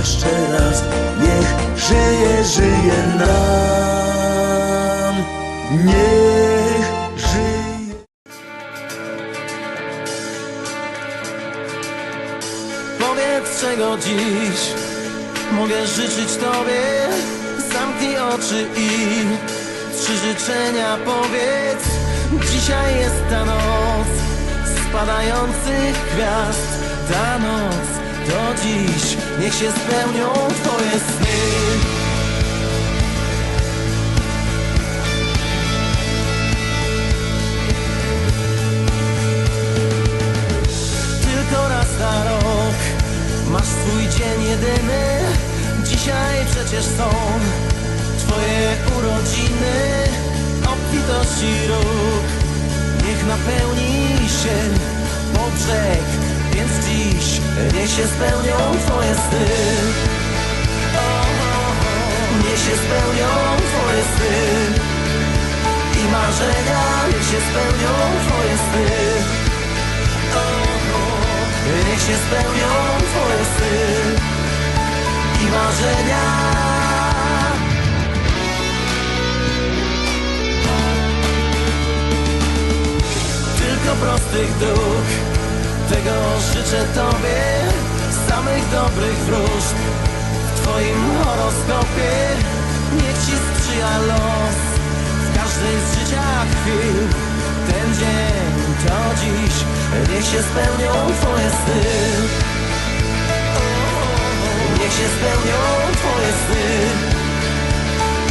jeszcze raz, niech żyje, żyje nam. Niech żyje. Powiedz czego dziś mogę życzyć Tobie Zamknij oczy i trzy życzenia powiedz Dzisiaj jest ta noc spadających gwiazd Ta noc to dziś, niech się spełnią Twoje sny. Tylko raz na rok Masz swój dzień jedyny. Dzisiaj przecież są Twoje urodziny. Obfitości róg Niech napełni się po brzeg się spełnią Twoje sny. Niech się spełnią Twoje sny I marzenia Niech się spełnią Twoje sny Niech się spełnią Twoje sny i marzenia. Tylko prostych dróg, tego życzę Tobie, samych dobrych wróżb w Twoim horoskopie. Niech Ci sprzyja los w każdej z życia chwil. Ten dzień to dziś, niech się spełnią Twoje sny. Niech się spełnią Twoje sny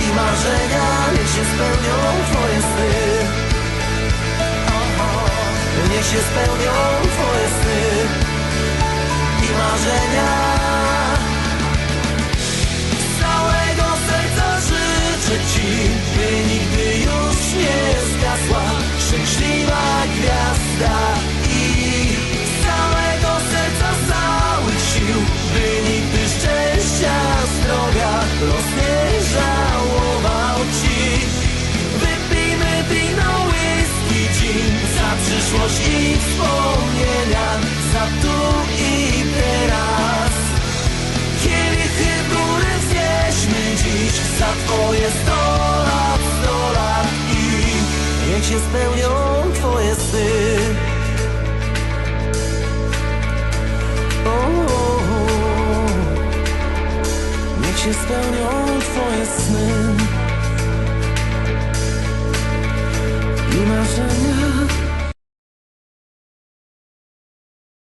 i marzenia. Niech się spełnią Twoje sny. Niech się spełnią Twoje sny i marzenia. Z całego serca życzę Ci, by nigdy już nie zgasła szczęśliwa gwiazda Za twoje sto lat, sto lat I niech się spełnią twoje sny o, o, o. Niech się spełnią twoje sny